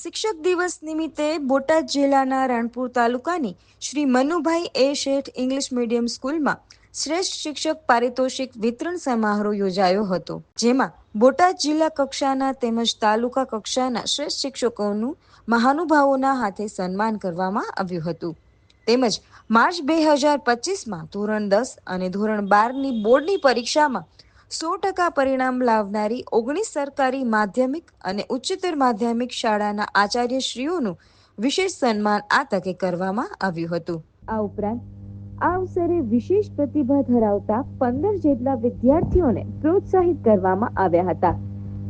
શિક્ષક દિવસ નિમિત્તે બોટાદ જિલ્લાના રાણપુર તાલુકાની શ્રી મનુભાઈ એ શેઠ ઇંગ્લિશ મીડિયમ સ્કૂલમાં શ્રેષ્ઠ શિક્ષક પારિતોષિક વિતરણ સમારોહ યોજાયો હતો, જેમાં બોટાદ જિલ્લા કક્ષાના તેમજ તાલુકા કક્ષાના શ્રેષ્ઠ શિક્ષકોનું મહાનુભાવોના હાથે સન્માન કરવામાં આવ્યું હતું. તેમજ માર્ચ બે હજાર પચીસમાં ધોરણ દસ અને ધોરણ બારની બોર્ડની પરીક્ષામાં સો ટકા પરિણામ લાવનારી ઓગણીસ સરકારી માધ્યમિક અને ઉચ્ચતર માધ્યમિક શાળાના આચાર્યશ્રીઓનું વિશેષ સન્માન આ તકે કરવામાં આવ્યું હતું. આ ઉપરાંત, આ અવસરે વિશેષ પ્રતિભા ધરાવતા પંદર જેટલા વિદ્યાર્થીઓને પ્રોત્સાહિત કરવામાં આવ્યા હતા.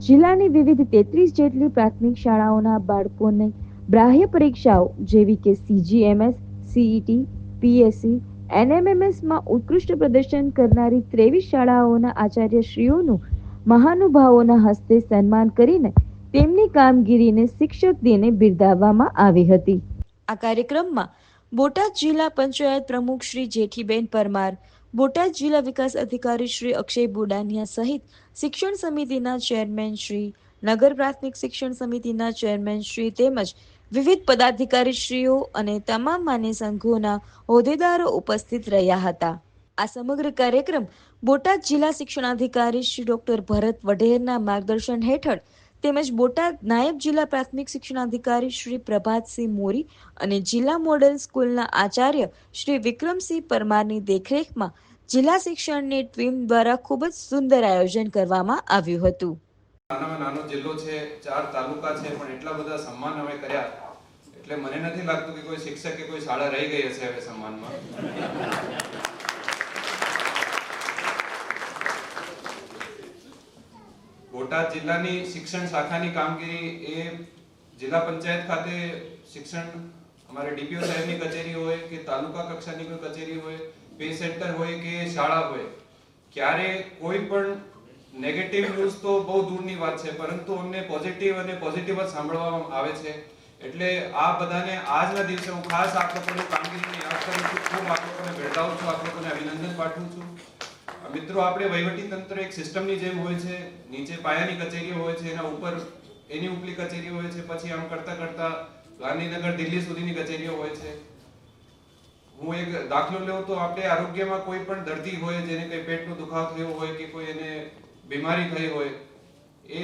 જિલ્લાની વિવિધ તેત્રીસ જેટલી પ્રાથમિક શાળાઓના બાળકોને બાહ્ય પરીક્ષાઓ જેવી કે સીજીએમએસ સીઈટી પીએસસી એનએમએમએસમાં ઉત્કૃષ્ટ પ્રદર્શન કરનારી ત્રેવીસ શાળાઓના આચાર્યશ્રીઓનું મહાનુભાવોના હસ્તે સન્માન કરીને તેમની કામગીરીને શિક્ષક દિને બિરદાવવામાં આવી હતી. આ કાર્યક્રમમાં બોટાદ જિલ્લા પંચાયત પ્રમુખ શ્રી જેઠીબેન પરમાર, બોટાદ જિલ્લા વિકાસ અધિકારી શ્રી અક્ષય બુડાનિયા સહિત શિક્ષણ સમિતિના ચેરમેન શ્રી, નગર પ્રાથમિક શિક્ષણ સમિતિના ચેરમેન શ્રી તેમજ વિવિધ પદાધિકારીશ્રીઓ અને તમામ માન્ય સંઘોના હોદ્દેદારો ઉપસ્થિત રહ્યા હતા. આ સમગ્ર કાર્યક્રમ બોટાદ જિલ્લા શિક્ષણાધિકારી શ્રી ડોક્ટર ભરત વઢેરના માર્ગદર્શન હેઠળ તેમજ બોટાદ નાયબ જિલ્લા પ્રાથમિક શિક્ષણાધિકારી શ્રી પ્રભાતસિંહ મોરી અને જિલ્લા મોડેલ સ્કૂલના આચાર્ય શ્રી વિક્રમસિંહ પરમારની દેખરેખમાં જિલ્લા શિક્ષણની ટીમ દ્વારા ખૂબ જ સુંદર આયોજન કરવામાં આવ્યું હતું. નાનો જિલ્લો છે, ચાર તાલુકા છે, પણ એટલા બધા સન્માન અમે કર્યા. એટલે મને નથી લાગતું કે કોઈ શિક્ષક કે કોઈ શાળા રહી ગઈ હશે હવે સન્માનમાં. બોટાદ જિલ્લાની શિક્ષણ શાખાની કામગીરી એ જિલ્લા પંચાયત ખાતે શિક્ષણ અમારે ડીપીઓ સાહેબની કચેરી હોય કે તાલુકા કક્ષાની કોઈ કચેરી હોય, પે સેન્ટર હોય કે શાળા હોય, ક્યારે કોઈ પણ નેગેટિવ ન્યૂઝ તો બહુ દૂરની વાત છે, પરંતુ અમને પોઝિટિવ અને પોઝિટિવ જ સાંભળવામાં આવે છે. એટલે આ બધાને આજના દિવસે હું ખાસ આપ લોકોની કામગીરીને યાદ કરું છું. ખૂબ આપ લોકોને બિરદાવું છું, આપ લોકોને અભિનંદન પાઠવું છું. મિત્રો, આપણે વહીવટી તંત્ર એક સિસ્ટમની જેમ હોય છે, નીચે પાયાની કચેરીઓ હોય છે, એના ઉપર એની ઉપલી કચેરીઓ હોય છે, પછી આમ કરતા કરતા ગાંધીનગર, દિલ્હી સુધીની કચેરીઓ હોય છે. હું એક દાખલો લઉં તો આપણે આરોગ્યમાં કોઈ પણ દર્દી હોય, જેને કંઈ પેટનો દુખાવ થયો હોય કે કોઈ એને બીમારી થઈ હોય, એ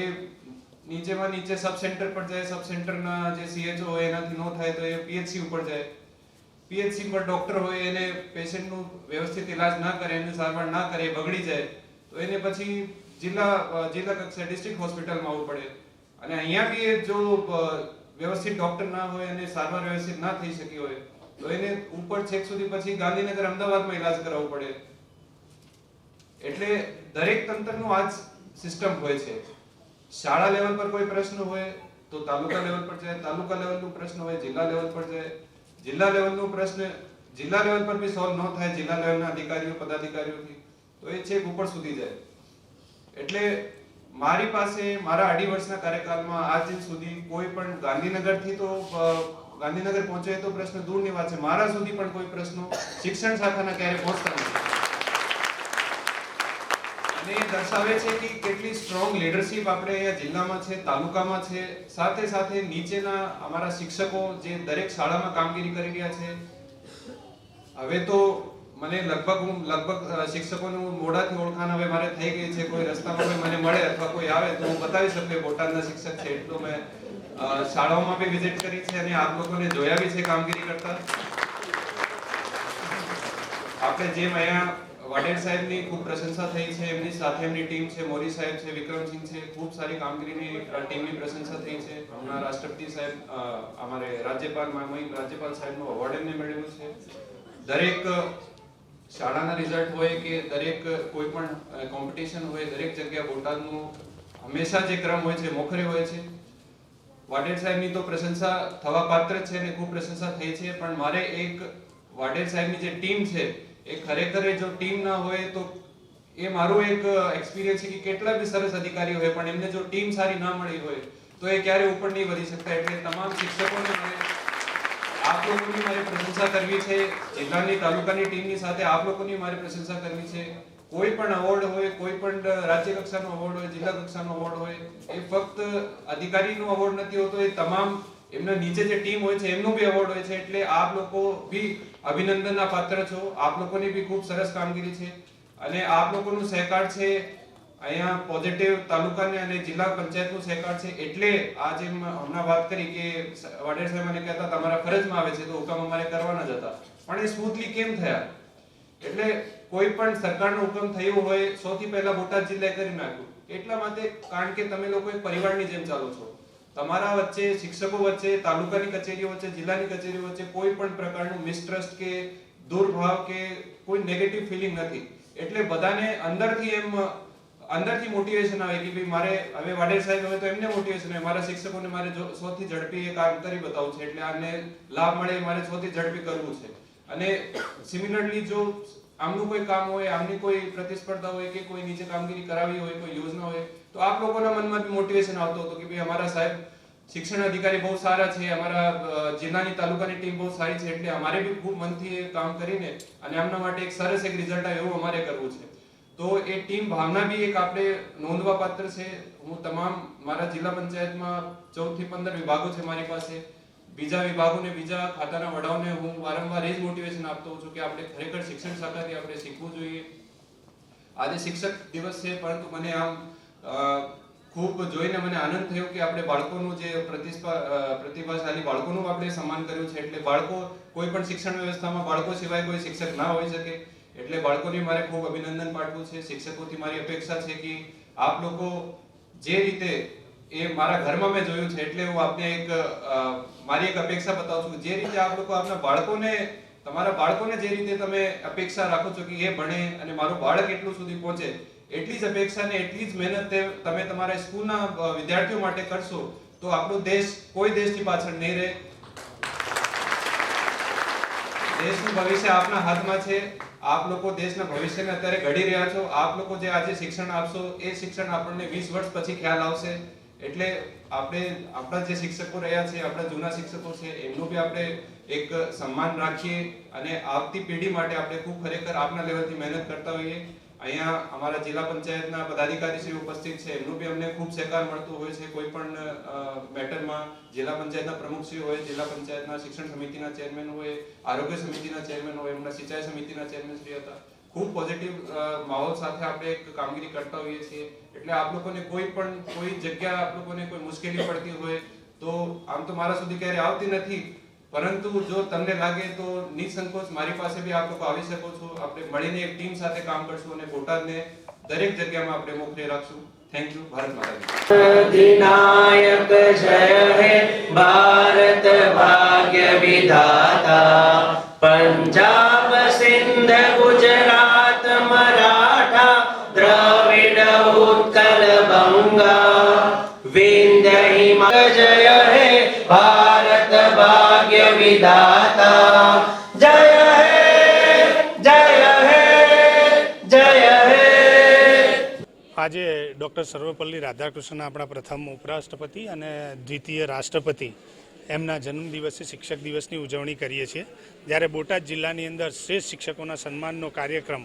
નીચેમાં નીચે સબ સેન્ટર પર જાય સબ સેન્ટરના જે સીએચઓ હોય, એનાથી નો થાય તો એ પીએચસી ઉપર જાય. પીએચસી પર ડોક્ટર હોય, એને પેશન્ટનું વ્યવસ્થિત ઇલાજ ના કરે, એને સારવાર ના કરે, બગડી જાય, તો એને પછી જિલ્લા જિલ્લા કક્ષાએ ડિસ્ટ્રિક્ટ હોસ્પિટલમાં આવવું પડે. અને અહીંયા બી જો વ્યવસ્થિત ડોક્ટર ના હોય અને સારવાર વ્યવસ્થિત ના થઈ શકી હોય, તો એને ઉપર છેક સુધી પછી ગાંધીનગર અમદાવાદમાં ઇલાજ કરાવવો પડે. એટલે દરેક તંત્રનું આ સિસ્ટમ હોય છે. શાળા લેવલ પર કોઈ પ્રશ્ન હોય તો તાલુકા લેવલ પર જાય, તાલુકા લેવલનો પ્રશ્ન હોય, જિલ્લા લેવલ પર જાય. જિલ્લા લેવલનો પ્રશ્ન, જિલ્લા લેવલ પર બી સોલ્વ ન થાય જિલ્લા લેવલના અધિકારીઓ, પદાધિકારીઓથી, તો એ છેક ઉપર સુધી જાય. એટલે મારી પાસે, મારા અઢી વર્ષના કાર્યકાળમાં આજ સુધી કોઈ પણ ગાંધીનગરથી તો ગાંધીનગર પહોંચે તો પ્રશ્ન દૂરની વાત છે. મારા સુધી પણ કોઈ પ્રશ્નો શિક્ષણ શાખાના ક્યારે પહોંચતા નથી. અને એ દર્શાવે છે કે કેટલી સ્ટ્રોંગ લીડરશિપ આપણે અહીંયા જિલ્લામાં છે, તાલુકામાં છે. સાથે સાથે નીચેના અમારા શિક્ષકો જે દરેક શાળામાં કામગીરી કરી રહ્યા છે. હવે તો મને લગભગ હું લગભગ શિક્ષકોનું મોઢાથી ઓળખાણ હવે મારે થઈ ગઈ છે. કોઈ રસ્તામાં કોઈ મને મળે અથવા કોઈ આવે તો હું બતાવી શકું. કે બોટાદના શિક્ષક છે, એટલું મેં શાળાઓમાં બી વિઝિટ કરી છે અને આપ લોકોને જોયા બી છે કામગીરી કરતા. આપણે જેમ અહીંયા વાડેર સાહેબની ખૂબ પ્રશંસા થઈ છે, એમની સાથે એમની ટીમ છે મોરી સાહેબ છે, વિક્રમસિંહ છે, ખૂબ સારી કામગીરીની ટીમની પ્રશંસા થઈ છે. હમણાં રાષ્ટ્રપતિ સાહેબ અમારે રાજ્યપાલ મામઈ રાજ્યપાલ સાહેબનો અવોર્ડ એમને મેળવ્યું છે. દરેક શાળાના રિઝલ્ટ હોય કે દરેક કોઈ પણ કોમ્પિટિશન હોય, દરેક જગ્યા બોટાદનું હંમેશા જે ક્રમ હોય છે, મોખરે હોય છે. વાડેર સાહેબની તો પ્રશંસા થવા પાત્ર છે ને ખૂબ પ્રશંસા થઈ છે, પણ મારે એક વાડેર સાહેબની જે ટીમ છે એ ખરેખર જો ટીમ ના હોય તો એ મારું એક એક્સપિરિયન્સ છે કે કેટલા બી સરસ અધિકારીઓ હોય, પણ એમને જો ટીમ સારી ના મળી હોય, તો એ ક્યારે ઉપર નહીં વધી શકતા. એટલે તમામ શિક્ષકોને મારે, આપ લોકોની મારે પ્રશંસા કરવી છે, જિલ્લાની તાલુકાની ટીમની સાથે આપ લોકોની મારે પ્રશંસા કરવી છે. કોઈ પણ અવોર્ડ હોય, કોઈ પણ રાજ્ય કક્ષાનો અવોર્ડ હોય, જિલ્લા કક્ષાનો અવોર્ડ હોય, એ ફક્ત અધિકારીનો અવોર્ડ નથી હોતો, એ તમામ એમના નીચે જે ટીમ હોય છે, એમનું બી એવોર્ડ હોય છે. એટલે આપ લોકો બી અભિનંદનના પાત્ર છો. આપ લોકોની બી ખૂબ સરસ કામગીરી છે અને આપ લોકોનું સહકાર છે. અહીંયા પોઝિટિવ તાલુકાને અને જિલ્લા પંચાયતનું સહકાર છે એટલે આ જેમ હમણાં વાત કરી કે વાડેર સાહેબ મને કહેતા તમારા ફરજમાં આવે છે તો હુકમ અમારે કરવાના જ હતા પણ એ સ્મૂથલી કેમ થયા? એટલે કોઈ પણ સરકારનો હુકમ થયો હોય, સૌથી પહેલા બોટાદ જિલ્લાએ કરી નાખ્યું. એટલા માટે કારણ કે તમે લોકો એક પરિવારની જેમ ચાલો છો. તમારા વચ્ચે, શિક્ષકો વચ્ચે, તાલુકાની કચેરીઓ વચ્ચે, જિલ્લાની કચેરીઓ વચ્ચે કોઈ પણ પ્રકારનું મિસટ્રસ્ટ કે દુર્ભાવ કે કોઈ નેગેટિવ ફિલિંગ નથી. એટલે બધાને અંદરથી એમ, અંદરથી મોટિવેશન આવે કે ભાઈ મારે, હવે વાડેર સાહેબ હવે તો એમને મોટિવેશન આવે મારા શિક્ષકોને મારે સૌથી ઝડપી એ કામ કરી બતાવવું છે. એટલે આને લાભ મળે મારે સૌથી ઝડપી કરવું છે. અને સિમિલરલી જો આમનું કોઈ કામ હોય, આમની કોઈ પ્રતિસ્પર્ધા હોય કે કોઈ નીચે કામગીરી કરાવી હોય, કોઈ યોજના હોય તો આપ લોકોના મનમાં મોટિવેશન આવતો હતો કે ભાઈ અમારા સાહેબ શિક્ષણ અધિકારી બહુ સારા છે, અમારા જિલ્લાની તાલુકાની ટીમ બહુ સારી છે એટલે અમારે બી ખૂબ મનથી કામ કરીને અને એમના માટે એક સરસ એક રિઝલ્ટ આવે એવું અમારે કરવું છે. તો એ ટીમ ભાવના બી એક આપણે નોંધવા પાત્ર છે. હું તમામ મારા જિલ્લા પંચાયતમાં ચૌદથી પંદર વિભાગો છે મારી પાસે. બીજા વિભાગોને બીજા ખાતાના વડાઓને હું વારંવાર એ જ મોટિવેશન આપતો છું કે આપણે ખરેખર શિક્ષણ શાખાથી આપણે શીખવું જોઈએ. આજે શિક્ષક દિવસ છે, પરંતુ મને આમ ખૂબ જોઈને મને આનંદ થયો કે આપણે બાળકોનું જે પ્રતિભાશાળી બાળકોનું આપણે સન્માન કર્યું છે. એટલે બાળકો કોઈ પણ શિક્ષણ વ્યવસ્થામાં બાળકો સિવાય કોઈ શિક્ષક ના હોઈ શકે. એટલે બાળકોને મારે ખૂબ અભિનંદન પાઠવું છે. શિક્ષકોથી મારી અપેક્ષા છે કે આપ લોકો જે રીતે એ મારા ઘરમાં મેં જોયું છે, એટલે હું આપને એક મારી એક અપેક્ષા બતાવું છું જે રીતે આપ લોકો આપના બાળકોને, તમારા બાળકોને જે રીતે તમે અપેક્ષા રાખો છો કે એ ભણે અને મારું બાળક એટલું સુધી પહોંચે એટલી જ અપેક્ષા ને એટલી જ મહેનત તમે તમારા સ્કૂલના વિદ્યાર્થીઓ માટે કરશો, તો આપણો દેશ કોઈ દેશની પાછળ નહીં રહે. દેશનું ભવિષ્ય આપના હાથમાં છે. આપ લોકો દેશના ભવિષ્યને અત્યારે ઘડી રહ્યા છો. આપ લોકો જે આજે શિક્ષણ આપશો, એ શિક્ષણ આપણને 20 વર્ષ પછી ખ્યાલ આવશે. એટલે આપણે આપણા જે શિક્ષકો રહ્યા છે, આપણા જૂના શિક્ષકો છે, એમનું બી આપણે એક સન્માન રાખીએ અને આવતી પેઢી માટે આપણે ખૂબ ખરેખર આપના લેવલથી મહેનત કરતા હોઈએ. અહીંયા અમારા જિલ્લા પંચાયતના પદાધિકારી શ્રી ઉપસ્થિત છે. એમનું બી અમને ખૂબ સહકાર મળતું હોય છે. કોઈ પણ મેટરમાં જિલ્લા પંચાયતના પ્રમુખ શ્રી હોય, જિલ્લા પંચાયતના શિક્ષણ સમિતિના ચેરમેન હોય, આરોગ્ય સમિતિના ચેરમેન હોય, એમના સિંચાઈ સમિતિના ચેરમેન શ્રી હતા. ખૂબ પોઝિટિવ માહોલ સાથે આપણે એક કામગીરી કરતા હોઈએ છીએ. એટલે આપ લોકોને કોઈ પણ, કોઈ જગ્યા આપ લોકોને કોઈ મુશ્કેલી પડતી હોય તો આમ તો મારા સુધી ક્યારે આવતી નથી. પરંતુ જો તમને લાગે તો નિસંકોચ મારી પાસે બી આપ લોકો આવી શકો છો. આપણે મળીને એક ટીમ સાથે કામ કરશું અને બોટાદને દરેક જગ્યામાં આપણે મોકલી રાખશું. થેન્ક યુ ભારત માતા દિનાયક જય. હે ભારત ભાગ્ય વિધાતા પંજાબ ડૉક્ટર સર્વપલ્લી રાધાકૃષ્ણન આપણા પ્રથમ ઉપરાષ્ટ્રપતિ અને દ્વિતીય રાષ્ટ્રપતિ એમના જન્મદિવસે શિક્ષક દિવસની ઉજવણી કરીએ છીએ. જ્યારે બોટાદ જિલ્લાની અંદર શ્રેષ્ઠ શિક્ષકોના સન્માનનો કાર્યક્રમ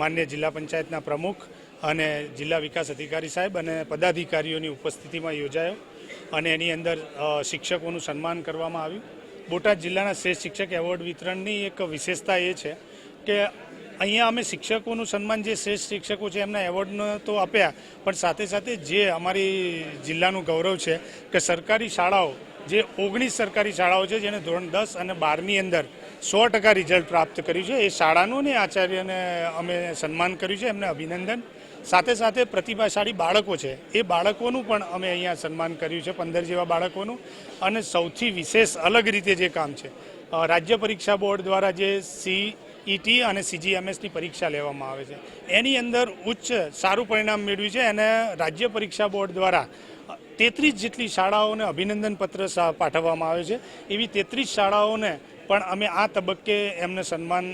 માન્ય જિલ્લા પંચાયતના પ્રમુખ અને જિલ્લા વિકાસ અધિકારી સાહેબ અને પદાધિકારીઓની ઉપસ્થિતિમાં યોજાયો અને એની અંદર શિક્ષકોનું સન્માન કરવામાં આવ્યું. બોટાદ જિલ્લાના શ્રેષ્ઠ શિક્ષક એવોર્ડ વિતરણની એક વિશેષતા એ છે કે અહીંયા અમે શિક્ષકોનું સન્માન જે શ્રેષ્ઠ શિક્ષકો છે એમના એવોર્ડનો તો આપ્યા, પણ સાથે સાથે જે અમારી જિલ્લાનું ગૌરવ છે કે સરકારી શાળાઓ, જે ઓગણીસ સરકારી શાળાઓ છે જેને ધોરણ દસ અને બારની અંદર સો ટકા રિઝલ્ટ પ્રાપ્ત કર્યું છે, એ શાળાનું ને આચાર્યને અમે સન્માન કર્યું છે, એમને અભિનંદન. સાથે સાથે પ્રતિભાશાળી બાળકો છે, એ બાળકોનું પણ અમે અહીંયા સન્માન કર્યું છે, પંદર જેવા બાળકોનું. અને સૌથી વિશેષ અલગ રીતે જે કામ છે રાજ્ય પરીક્ષા બોર્ડ દ્વારા જે સી ઈટી અને સીજીએમએસની પરીક્ષા લેવામાં આવે છે. એની અંદર ઉચ્ચ સારું પરિણામ મેળવ્યું છે અને રાજ્ય પરીક્ષા બોર્ડ દ્વારા તેત્રીસ જેટલી શાળાઓને અભિનંદન પત્ર પાઠવવામાં આવે છે. એવી તેત્રીસ શાળાઓને પણ અમે આ તબક્કે એમને સન્માન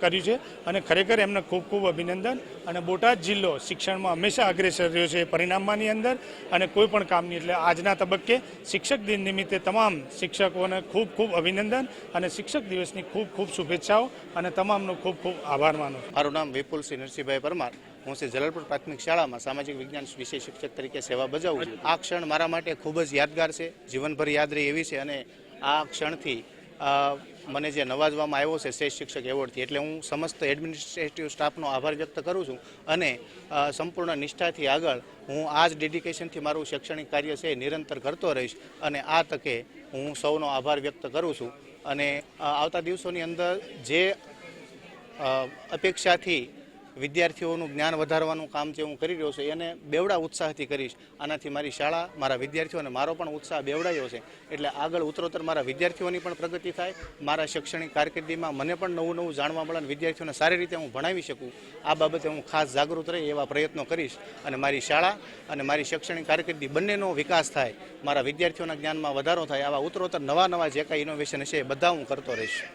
કર્યું છે અને ખરેખર એમને ખૂબ ખૂબ અભિનંદન. અને બોટાદ જિલ્લો શિક્ષણમાં હંમેશા અગ્રેસર રહ્યો છે પરિણામમાંની અંદર. અને કોઈ પણ કામની એટલે આજના તબક્કે શિક્ષક દિન નિમિત્તે તમામ શિક્ષકોને ખૂબ ખૂબ અભિનંદન અને શિક્ષક દિવસની ખૂબ ખૂબ શુભેચ્છાઓ અને તમામનો ખૂબ ખૂબ આભાર માનું. મારું નામ વિપુલ સિંહ નરસિંહભાઈ પરમાર. હું શ્રી જલાલપુર પ્રાથમિક શાળામાં સામાજિક વિજ્ઞાન વિષય શિક્ષક તરીકે સેવા બજાવું છું. આ ક્ષણ મારા માટે ખૂબ જ યાદગાર છે. જીવનભર યાદ રહી એવી છે અને આ ક્ષણથી મને જે નવાજવામાં આવ્યો છે શ્રેષ્ઠ શિક્ષક એવોર્ડથી, એટલે હું સમસ્ત એડમિનિસ્ટ્રેટિવ સ્ટાફનો આભાર વ્યક્ત કરું છું અને સંપૂર્ણ નિષ્ઠાથી આગળ હું આ જ ડેડિકેશનથી મારું શૈક્ષણિક કાર્ય છે નિરંતર કરતો રહીશ અને આ તકે હું સૌનો આભાર વ્યક્ત કરું છું. અને આવતા દિવસોની અંદર જે અપેક્ષાથી વિદ્યાર્થીઓનું જ્ઞાન વધારવાનું કામ જે હું કરી રહ્યો છું, એને બેવડા ઉત્સાહથી કરીશ. આનાથી મારી શાળા, મારા વિદ્યાર્થીઓ અને મારો પણ ઉત્સાહ બેવડાયો છે. એટલે આગળ ઉત્તરોત્તર મારા વિદ્યાર્થીઓની પણ પ્રગતિ થાય, મારા શૈક્ષણિક કારકિર્દીમાં મને પણ નવું નવું જાણવા મળે અને વિદ્યાર્થીઓને સારી રીતે હું ભણાવી શકું. આ બાબતે હું ખાસ જાગૃત રહી એવા પ્રયત્નો કરીશ અને મારી શાળા અને મારી શૈક્ષણિક કારકિર્દી બંનેનો વિકાસ થાય. મારા વિદ્યાર્થીઓના જ્ઞાનમાં વધારો થાય, આવા ઉત્તરોત્તર નવા નવા જે કાંઈ ઇનોવેશન હશે એ બધા હું કરતો રહીશ.